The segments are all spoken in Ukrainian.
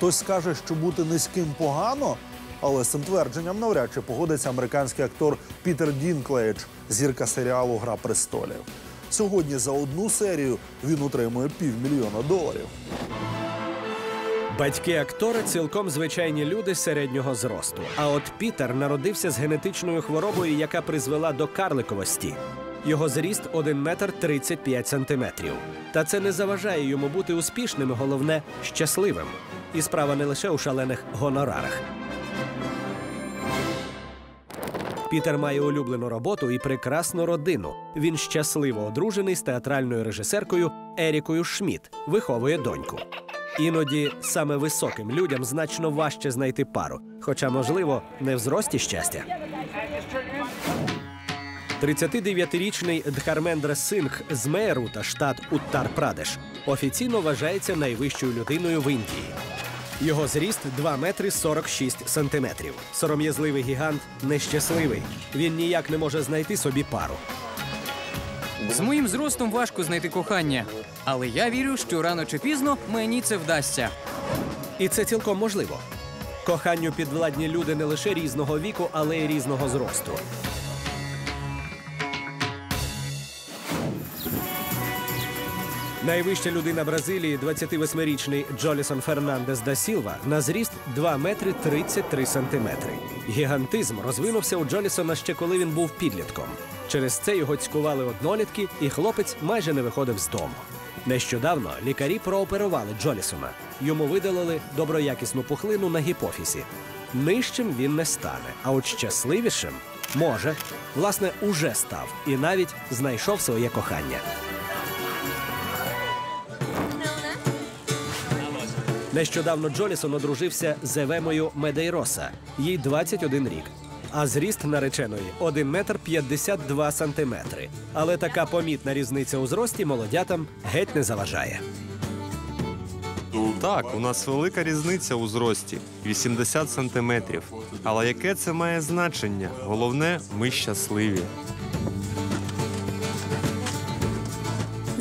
Хтось скаже, що бути низьким погано, але з цим твердженням навряд чи погодиться американський актор Пітер Дінклейдж, зірка серіалу Гра престолів. Сьогодні за одну серію він отримує півмільйона доларів. Батьки актора цілком звичайні люди середнього зросту. А от Пітер народився з генетичною хворобою, яка призвела до карликовості. Його зріст 1 метр 35 сантиметрів. Та це не заважає йому бути успішним, головне щасливим. І справа не лише у шалених гонорарах. Пітер має улюблену роботу і прекрасну родину. Він щасливо одружений з театральною режисеркою Ерікою Шмідт, виховує доньку. Іноді саме високим людям значно важче знайти пару, хоча, можливо, не в зрості щастя. 39-річний Дхармендра Сингх з Меерута, штат Уттар-Прадеш, офіційно вважається найвищою людиною в Індії. Його зріст 2 метри 46 сантиметрів. Сором'язливий гігант нещасливий. Він ніяк не може знайти собі пару. З моїм зростом важко знайти кохання, але я вірю, що рано чи пізно мені це вдасться. І це цілком можливо. Коханню підвладні люди не лише різного віку, але й різного зросту. Найвища людина Бразилії, 28-річний Джолісон Фернандес да Сілва, на зріст 2 метри 33 сантиметри. Гігантизм розвинувся у Джолісона ще коли він був підлітком. Через це його цькували однолітки, і хлопець майже не виходив з дому. Нещодавно лікарі прооперували Джолісона. Йому видалили доброякісну пухлину на гіпофізі. Нижчим він не стане, а от щасливішим може, власне, уже став і навіть знайшов своє кохання. Нещодавно Джолісон одружився з Евемою Медейроса. Їй 21 рік. А зріст нареченої 1 метр 52 сантиметри. Але така помітна різниця у зрості молодятам геть не заважає. Так, у нас велика різниця у зрості 80 сантиметрів. Але яке це має значення? Головне, ми щасливі.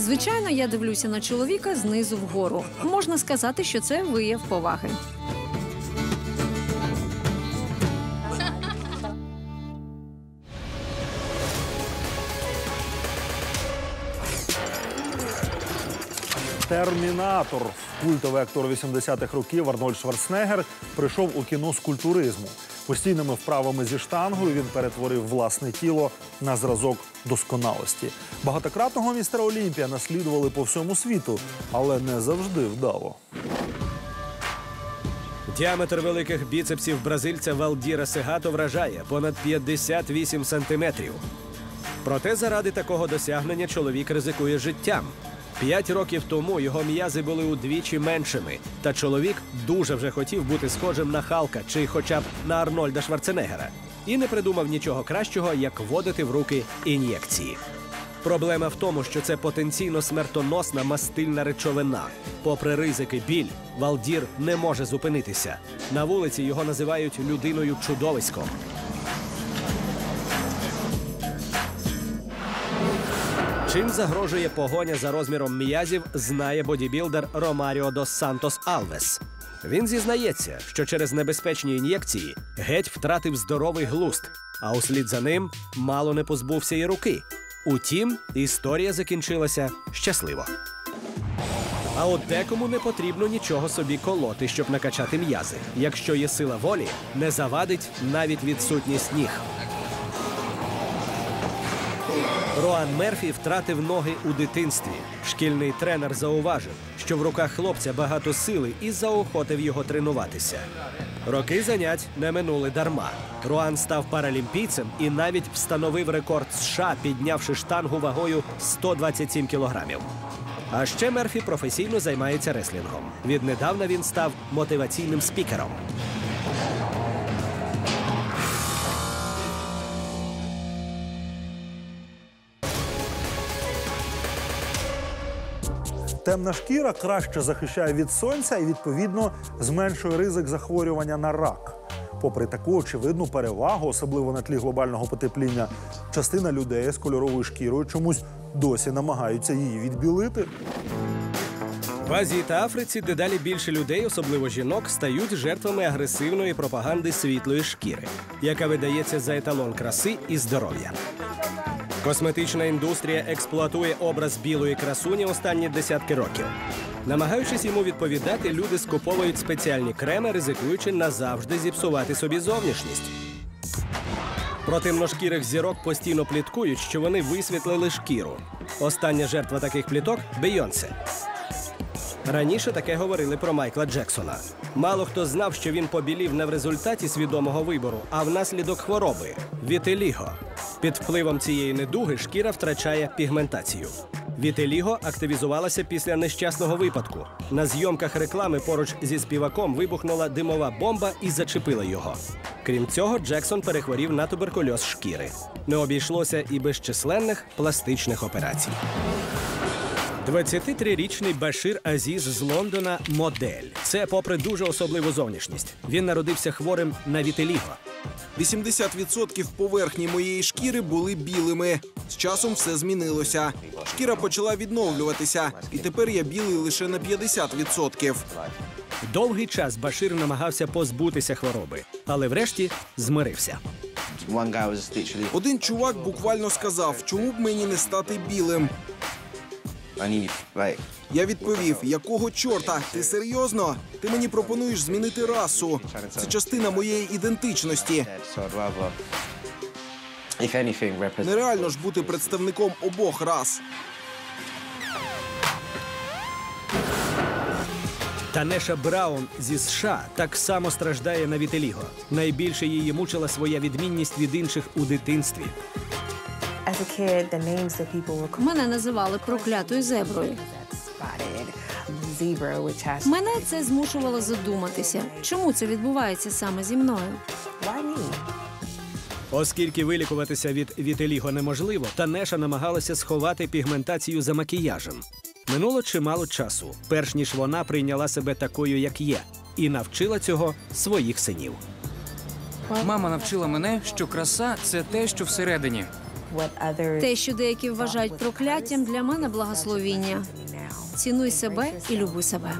Звичайно, я дивлюся на чоловіка знизу вгору. Можна сказати, що це вияв поваги. Термінатор, культовий актор 80-х років Арнольд Шварценеггер прийшов у кіно з культуризму. Постійними вправами зі штангою він перетворив власне тіло на зразок досконалості. Багатократного містера Олімпія наслідували по всьому світу, але не завжди вдало. Діаметр великих біцепсів бразильця Валдіра Сегато вражає понад 58 сантиметрів. Проте заради такого досягнення чоловік ризикує життям. П'ять років тому його м'язи були удвічі меншими, та чоловік дуже вже хотів бути схожим на Халка чи хоча б на Арнольда Шварценеггера. І не придумав нічого кращого, як вводити в руки ін'єкції. Проблема в тому, що це потенційно смертоносна мастильна речовина. Попри ризики біль, Валдір не може зупинитися. На вулиці його називають людиною чудовиськом. Чим загрожує погоня за розміром м'язів, знає бодібілдер Ромаріо дос Сантос Алвес. Він зізнається, що через небезпечні ін'єкції геть втратив здоровий глуст, а услід за ним мало не позбувся і руки. Утім, історія закінчилася щасливо. А от декому не потрібно нічого собі колоти, щоб накачати м'язи. Якщо є сила волі, не завадить навіть відсутність ніг. Роан Мерфі втратив ноги у дитинстві. Шкільний тренер зауважив, що в руках хлопця багато сили і заохотив його тренуватися. Роки занять не минули дарма. Руан став паралімпійцем і навіть встановив рекорд США, піднявши штангу вагою 127 кілограмів. А ще Мерфі професійно займається реслінгом. Віднедавна він став мотиваційним спікером. Темна шкіра краще захищає від сонця і, відповідно, зменшує ризик захворювання на рак. Попри таку очевидну перевагу, особливо на тлі глобального потепління, частина людей з кольоровою шкірою чомусь досі намагаються її відбілити. В Азії та Африці дедалі більше людей, особливо жінок, стають жертвами агресивної пропаганди світлої шкіри, яка видається за еталон краси і здоров'я. Косметична індустрія експлуатує образ білої красуні останні десятки років. Намагаючись йому відповідати, люди скуповують спеціальні креми, ризикуючи назавжди зіпсувати собі зовнішність. Про темношкірих зірок постійно пліткують, що вони висвітлили шкіру. Остання жертва таких пліток Бейонсе. Раніше таке говорили про Майкла Джексона. Мало хто знав, що він побілів не в результаті свідомого вибору, а внаслідок хвороби вітеліго. Під впливом цієї недуги шкіра втрачає пігментацію. Вітеліго активізувалася після нещасного випадку. На зйомках реклами поруч зі співаком вибухнула димова бомба і зачепила його. Крім цього, Джексон перехворів на туберкульоз шкіри. Не обійшлося і без численних пластичних операцій. 23-річний Башир Азіз з Лондона модель. Це попри дуже особливу зовнішність. Він народився хворим на вітеліго. 80% поверхні моєї шкіри були білими. З часом все змінилося. Шкіра почала відновлюватися, і тепер я білий лише на 50%. Довгий час Башир намагався позбутися хвороби, але врешті змирився. Один чувак буквально сказав, чому б мені не стати білим. Я відповів: якого чорта? Ти серйозно? Ти мені пропонуєш змінити расу. Це частина моєї ідентичності. Нереально ж бути представником обох рас. Танеша Браун зі США так само страждає на вітеліго. Найбільше її мучила своя відмінність від інших у дитинстві. Мене називали проклятою зеброю. spotted zebra, which has Мене це змушувало задуматися, чому це відбувається саме зі мною. Оскільки вилікуватися від вітеліго неможливо, Танеша намагалася сховати пігментацію за макіяжем. Минуло чимало часу, перш ніж вона прийняла себе такою, як є, і навчила цього своїх синів. Мама навчила мене, що краса це те, що всередині. Те, що деякі вважають прокляттям, для мене благословіння. Цінуй себе і люби себе.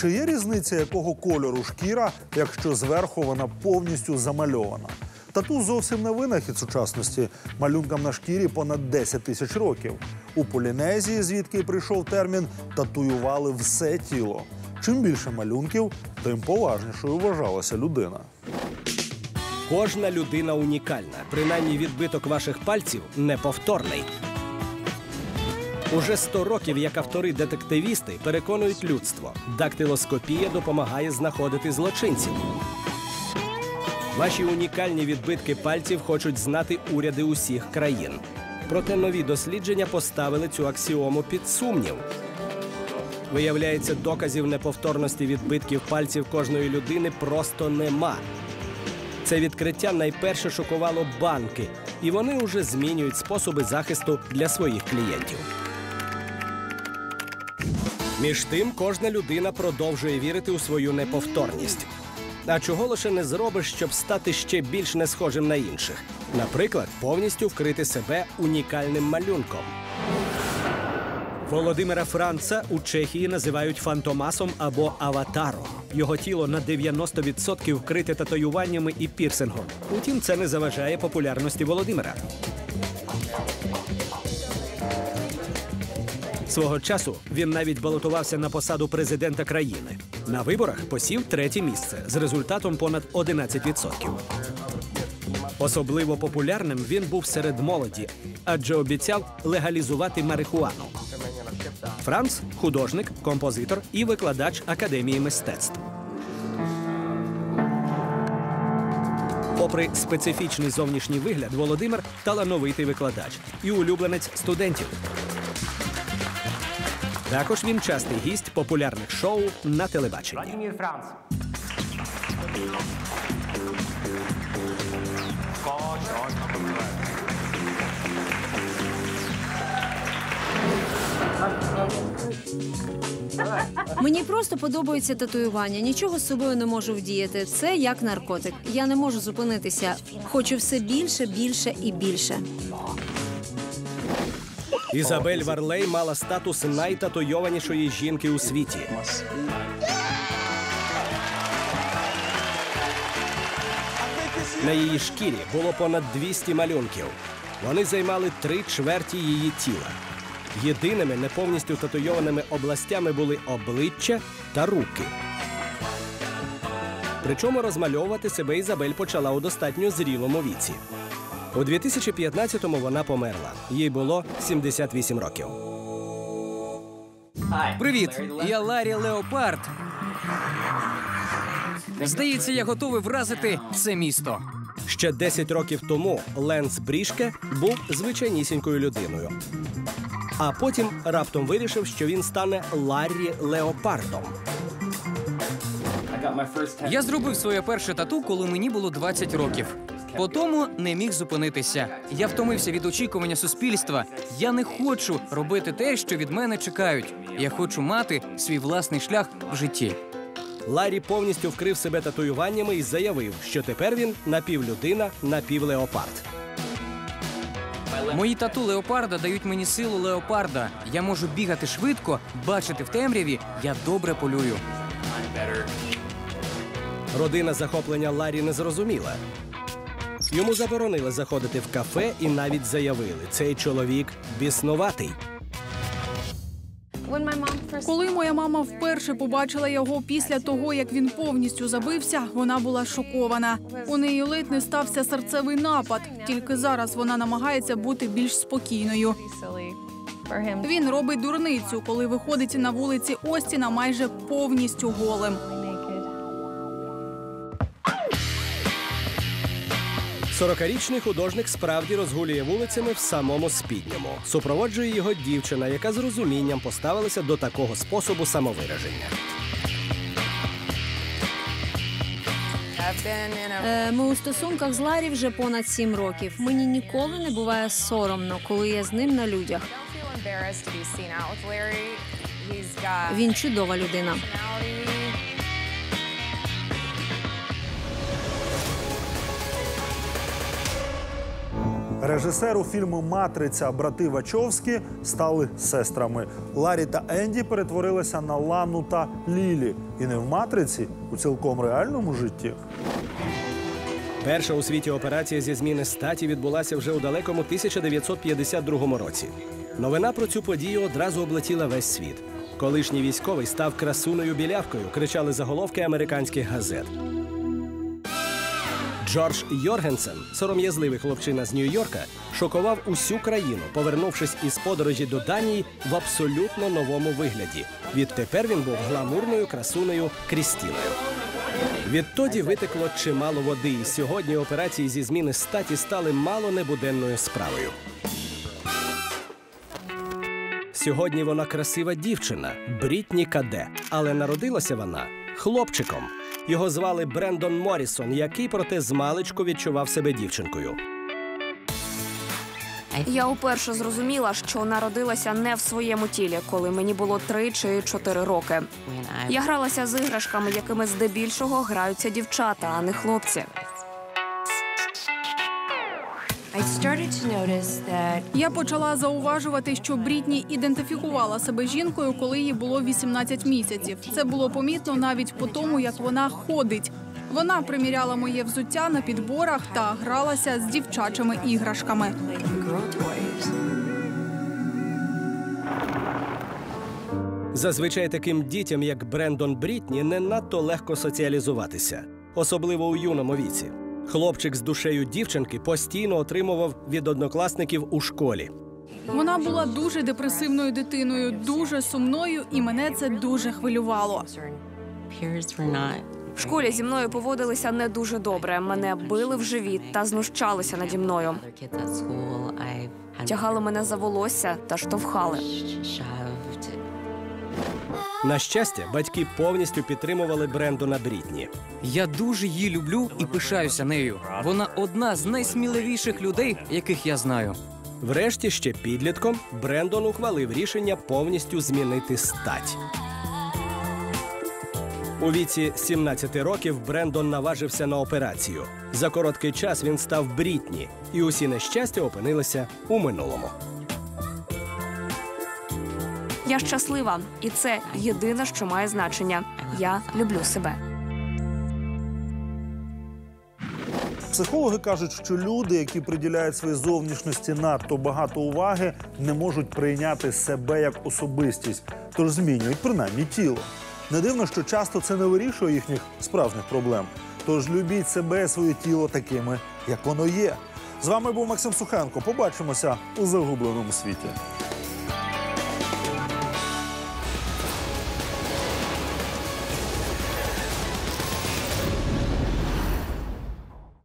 Чи є різниця, якого кольору шкіра, якщо зверху вона повністю замальована? Тату зовсім не винахід сучасності. Малюнкам на шкірі понад 10 тисяч років. У Полінезії, звідки й прийшов термін, татуювали все тіло. Чим більше малюнків, тим поважнішою вважалася людина. Кожна людина унікальна, принаймні відбиток ваших пальців неповторний. Уже 100 років як автори-детективісти переконують людство. Дактилоскопія допомагає знаходити злочинців. Ваші унікальні відбитки пальців хочуть знати уряди усіх країн. Проте нові дослідження поставили цю аксіому під сумнів. Виявляється, доказів неповторності відбитків пальців кожної людини просто нема. Це відкриття найперше шокувало банки, і вони вже змінюють способи захисту для своїх клієнтів. Між тим, кожна людина продовжує вірити у свою неповторність. А чого лише не зробиш, щоб стати ще більш не схожим на інших? Наприклад, повністю вкрити себе унікальним малюнком. Володимира Франца у Чехії називають фантомасом або аватаром. Його тіло на 90% вкрите татуюваннями і пірсингом. Утім, це не заважає популярності Володимира. Свого часу він навіть балотувався на посаду президента країни. На виборах посів третє місце з результатом понад 11%. Особливо популярним він був серед молоді, адже обіцяв легалізувати марихуану. Франц художник, композитор і викладач академії мистецтв. Попри специфічний зовнішній вигляд, Володимир талановитий викладач і улюбленець студентів. Також він частий гість популярних шоу на телебаченні. Мені просто подобаються татуювання. Нічого з собою не можу вдіяти. Це як наркотик. Я не можу зупинитися. Хочу все більше, більше і більше. Ізабель Варлей мала статус найтатуйованішої жінки у світі. На її шкірі було понад 200 малюнків. Вони займали три чверті її тіла. Єдиними не повністю татуйованими областями були обличчя та руки. Причому розмальовувати себе Ізабель почала у достатньо зрілому віці. У 2015-му вона померла. Їй було 78 років. Привіт, я Ларі Леопард. Здається, я готовий вразити це місто. Ще 10 років тому Ленс Брішке був звичайнісінькою людиною. А потім раптом вирішив, що він стане Ларрі Леопардом. Я зробив своє перше тату, коли мені було 20 років. По тому не міг зупинитися. Я втомився від очікування суспільства. Я не хочу робити те, що від мене чекають. Я хочу мати свій власний шлях в житті. Ларрі повністю вкрив себе татуюваннями і заявив, що тепер він напівлюдина, напівлеопард. Мої тату леопарда дають мені силу леопарда. Я можу бігати швидко, бачити в темряві. Я добре полюю. Родина захоплення Ларрі не зрозуміла. Йому заборонили заходити в кафе і навіть заявили, цей чоловік біснуватий. Коли моя мама вперше побачила його після того, як він повністю забився, вона була шокована. У неї ледь не стався серцевий напад. Тільки зараз вона намагається бути більш спокійною. Він робить дурницю, коли виходить на вулиці Остіна майже повністю голим. 40-річний художник справді розгулює вулицями в самому спідньому. Супроводжує його дівчина, яка з розумінням поставилася до такого способу самовираження. Е, ми у стосунках з Ларі вже понад сім років. Мені ніколи не буває соромно, коли я з ним на людях. Він чудова людина. Режисеру фільму Матриця брати Вачовські стали сестрами. Ларі та Енді перетворилися на Лану та Лілі. І не в матриці, у цілком реальному житті. Перша у світі операція зі зміни статі відбулася вже у далекому 1952 році. Новина про цю подію одразу облетіла весь світ. Колишній військовий став красуною білявкою, кричали заголовки американських газет. Джордж Йоргенсен, сором'язливий хлопчина з Нью-Йорка, шокував усю країну, повернувшись із подорожі до Данії в абсолютно новому вигляді. Відтепер він був гламурною красунею Крістіною. Відтоді витекло чимало води, і сьогодні операції зі зміни статі стали мало небуденною справою. Сьогодні вона красива дівчина Брітні Каде, але народилася вона хлопчиком. Його звали Брендон Морісон, який проте змалечку відчував себе дівчинкою. Я уперше зрозуміла, що народилася не в своєму тілі, коли мені було три чи чотири роки. Я гралася з іграшками, якими здебільшого граються дівчата, а не хлопці. Я почала зауважувати, що Брітні ідентифікувала себе жінкою, коли їй було 18 місяців. Це було помітно навіть по тому, як вона ходить. Вона приміряла моє взуття на підборах та гралася з дівчачими іграшками. Зазвичай таким дітям, як Брендон Брітні, не надто легко соціалізуватися, особливо у юному віці. Хлопчик з душею дівчинки постійно отримував від однокласників у школі. Вона була дуже депресивною дитиною, дуже сумною, і мене це дуже хвилювало. В школі зі мною поводилися не дуже добре. Мене били в живіт та знущалися наді мною. Тягали мене за волосся та штовхали. На щастя, батьки повністю підтримували Брендона Брітні. Я дуже її люблю і пишаюся нею. Вона одна з найсміливіших людей, яких я знаю. Врешті, ще підлітком, Брендон ухвалив рішення повністю змінити стать. У віці 17 років Брендон наважився на операцію. За короткий час він став Брітні, і усі нещастя опинилися у минулому. Я щаслива, і це єдине, що має значення. Я люблю себе. Психологи кажуть, що люди, які приділяють своїй зовнішності надто багато уваги, не можуть прийняти себе як особистість, тож змінюють принаймні тіло. Не дивно, що часто це не вирішує їхніх справжніх проблем. Тож любіть себе, і своє тіло такими, як воно є. З вами був Максим Сухенко. Побачимося у загубленому світі.